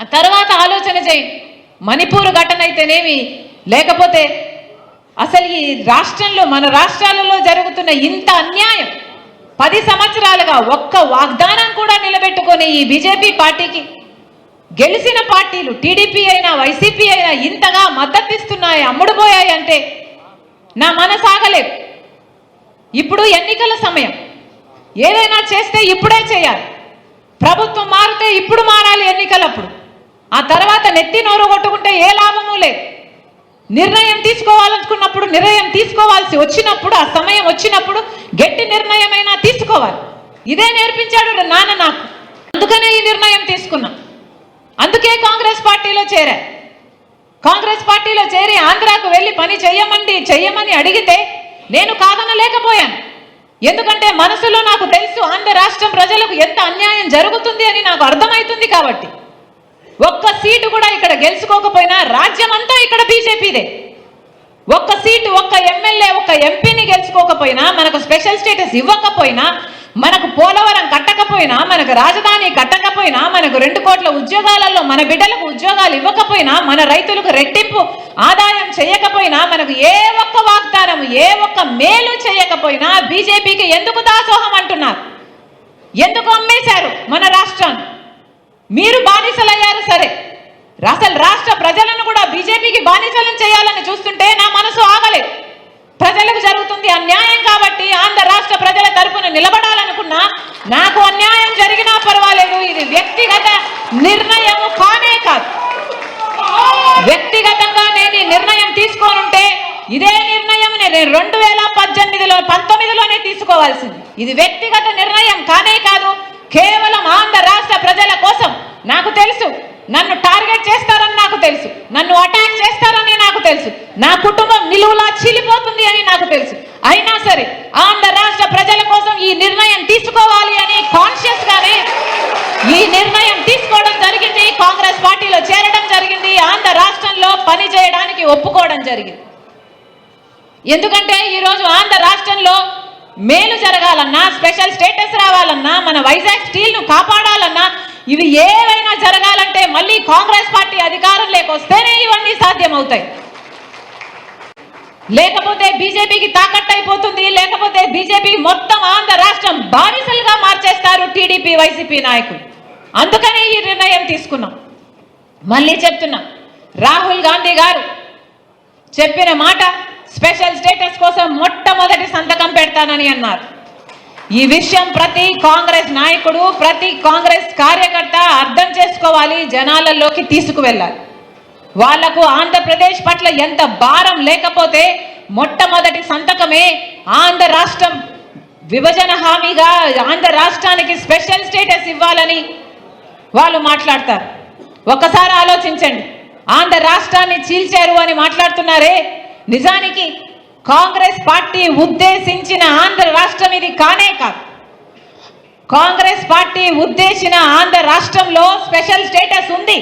ఆ తర్వాత ఆలోచన చేయి. మణిపూర్ ఘటన అయితేనేమి? లేకపోతే అసలు ఈ రాష్ట్రంలో మన రాష్ట్రాలలో జరుగుతున్న ఇంత అన్యాయం పది సంవత్సరాలుగా ఒక్క వాగ్దానం కూడా నిలబెట్టుకొని ఈ బీజేపీ పార్టీకి గెలిచిన పార్టీలు టీడీపీ అయినా వైసీపీ అయినా ఇంతగా మద్దతిస్తున్నాయి అమ్ముడుపోయాయి అంటే నా మనసాగలేదు. ఇప్పుడు ఎన్నికల సమయం. ఏదైనా చేస్తే ఇప్పుడే చేయాలి. ప్రభుత్వం మారితే ఇప్పుడు మారాలి ఎన్నికలప్పుడు. ఆ తర్వాత నెత్తి నోరు కొట్టుకుంటే ఏ లాభము లేదు. నిర్ణయం తీసుకోవాలనుకున్నప్పుడు నిర్ణయం తీసుకోవాల్సి వచ్చినప్పుడు ఆ సమయం వచ్చినప్పుడు గట్టి నిర్ణయమైనా తీసుకోవాలి. ఇదే నేర్పించాడు నాన్న నాకు. అందుకనే ఈ నిర్ణయం తీసుకున్నా. అందుకే కాంగ్రెస్ పార్టీలో చేరా. కాంగ్రెస్ పార్టీలో చేరి ఆంధ్రాకు వెళ్ళి పని చెయ్యమండి చెయ్యమని అడిగితే నేను కాదనలేకపోయాను. ఎందుకంటే మనసులో నాకు తెలుసు ఆంధ్ర రాష్ట్రం ప్రజలకు ఎంత అన్యాయం జరుగుతుంది అని నాకు అర్థమవుతుంది కాబట్టి. ఒక్క సీటు కూడా ఇక్కడ గెలుచుకోకపోయినా రాజ్యం అంతా ఇక్కడ బీజేపీదే. ఒక్క సీటు ఒక్క ఎమ్మెల్యే ఒక్క ఎంపీని గెలుచుకోకపోయినా మనకు స్పెషల్ స్టేటస్ ఇవ్వకపోయినా మనకు పోలవరం కట్టకపోయినా మనకు రాజధాని కట్టకపోయినా మనకు రెండు కోట్ల ఉద్యోగాలలో మన బిడ్డలకు ఉద్యోగాలు ఇవ్వకపోయినా మన రైతులకు రెట్టింపు ఆదాయం చేయకపోయినా మనకు ఏ ఒక్క వాగ్దానం ఏ ఒక్క మేలు చేయకపోయినా బీజేపీకి ఎందుకు దాసోహం అంటున్నారు? ఎందుకు అమ్మేశారు మన రాష్ట్రాన్ని? మీరు బానిసలయ్యారు సరే. అసలు రాష్ట్ర ప్రజలను కూడా బీజేపీకి బానిసలను చేయాలని చూస్తుంటే నా మనసు ఆగలేదు. ప్రజలకు జరుగుతుంది అన్యాయం కాబట్టి ఆంధ్ర రాష్ట్ర ప్రజల తరపున నిలబడాలనుకున్నా నాకు అన్యాయం జరిగినా పర్వాలేదు. ఇది వ్యక్తిగత నిర్ణయం కానే కాదు. వ్యక్తిగతంగా నేను ఈ నిర్ణయం తీసుకోనుంటే ఇదే నిర్ణయం నేను రెండు వేల పద్దెనిమిదిలో పంతొమ్మిదిలోనే తీసుకోవాల్సింది. ఇది వ్యక్తిగత నిర్ణయం కానే కాదు. కేవలం ఆంధ్ర రాష్ట్ర ప్రజల కోసం నాకు తెలుసు. నన్ను టార్గెట్ చేస్తారని నాకు తెలుసు. నన్ను అటాక్ చేస్తారని నాకు తెలుసు. నా కుటుంబం నిలువులా చీలిపోతుంది అని నాకు తెలుసు. అయినా సరే ఆంధ్ర రాష్ట్ర ప్రజల కోసం ఈ నిర్ణయం తీసుకోవాలి అని కాన్షియస్ గానే ఈ నిర్ణయం తీసుకోవడం జరిగింది. కాంగ్రెస్ పార్టీలో చేరడం జరిగింది. ఆంధ్ర రాష్ట్రంలో పనిచేయడానికి ఒప్పుకోవడం జరిగింది. ఎందుకంటే ఈరోజు ఆంధ్ర రాష్ట్రంలో మేలు జరగాలన్నా స్పెషల్ స్టేటస్ రావాలన్నా మన వైజాగ్ స్టీల్ను కాపాడాలన్నా ఇవి ఏవైనా జరగాలంటే మళ్ళీ కాంగ్రెస్ పార్టీ అధికారం వస్తేనే ఇవన్నీ సాధ్యమవుతాయి. లేకపోతే బీజేపీకి తాకట్టు అయిపోతుంది లేకపోతే బీజేపీ మొత్తం ఆంధ్ర రాష్ట్రం బానిసలుగా మార్చేస్తారు టీడీపీ వైసీపీ నాయకులు. అందుకనే ఈ నిర్ణయం తీసుకున్నాం. మళ్ళీ చెప్తున్నా రాహుల్ గాంధీ గారు చెప్పిన మాట స్పెషల్ స్టేటస్ కోసం మొట్టమొదటి సంతకం పెడతానని అన్నారు. ఈ విషయం ప్రతి కాంగ్రెస్ నాయకుడు ప్రతి కాంగ్రెస్ కార్యకర్త అర్థం చేసుకోవాలి జనాలలోకి తీసుకువెళ్ళాలి. వాళ్ళకు ఆంధ్రప్రదేశ్ పట్ల ఎంత భారం లేకపోతే మొట్టమొదటి సంతకమే ఆంధ్ర రాష్ట్రం విభజన హామీగా ఆంధ్ర రాష్ట్రానికి స్పెషల్ స్టేటస్ ఇవ్వాలని వాళ్ళు మాట్లాడతారు. ఒకసారి ఆలోచించండి. ఆంధ్ర రాష్ట్రాన్ని చీల్చారు అని మాట్లాడుతున్నారే? నిజానికి కాంగ్రెస్ పార్టీ ఉద్దేశించిన ఆంధ్ర రాష్ట్రం ఇది కానే కాదు. కాంగ్రెస్ పార్టీ ఉద్దేశించిన ఆంధ్ర రాష్ట్రంలో స్పెషల్ స్టేటస్ ఉంది.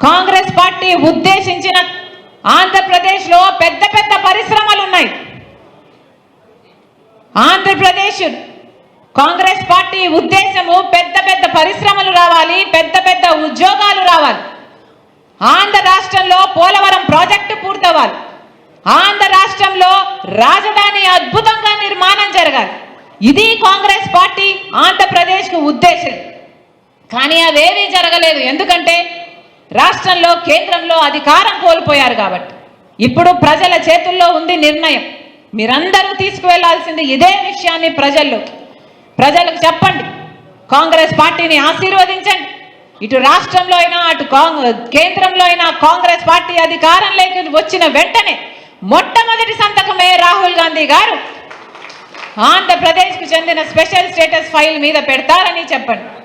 కాంగ్రెస్ పార్టీ ఉద్దేశించిన ఆంధ్రప్రదేశ్లో పెద్ద పెద్ద పరిశ్రమలు ఉన్నాయి. ఆంధ్రప్రదేశ్ కాంగ్రెస్ పార్టీ ఉద్దేశము పెద్ద పెద్ద పరిశ్రమలు రావాలి పెద్ద పెద్ద ఉద్యోగాలు రావాలి. ఆంధ్ర రాష్ట్రంలో పోలవరం ప్రాజెక్టు పూర్తవ్వాలి. ఆంధ్ర రాష్ట్రంలో రాజధాని అద్భుతంగా నిర్మాణం జరగాలి. ఇది కాంగ్రెస్ పార్టీ ఆంధ్రప్రదేశ్కు ఉద్దేశం. కానీ అవేమీ జరగలేదు. ఎందుకంటే రాష్ట్రంలో కేంద్రంలో అధికారం కోల్పోయారు కాబట్టి. ఇప్పుడు ప్రజల చేతుల్లో ఉంది నిర్ణయం. మీరందరూ తీసుకువెళ్ళాల్సింది ఇదే విషయాన్ని ప్రజలు ప్రజలకు చెప్పండి. కాంగ్రెస్ పార్టీని ఆశీర్వదించండి. ఇటు రాష్ట్రంలో అయినా అటు కాంగ్రెస్ కేంద్రంలో అయినా కాంగ్రెస్ పార్టీ అధికారం అధికారంలోకి వచ్చిన వెంటనే మొట్టమొదటి సంతకమే రాహుల్ గాంధీ గారు? ఆంధ్రప్రదేశ్కు చెందిన స్పెషల్ స్టేటస్ ఫైల్ మీద పెడతారని చెప్పండి.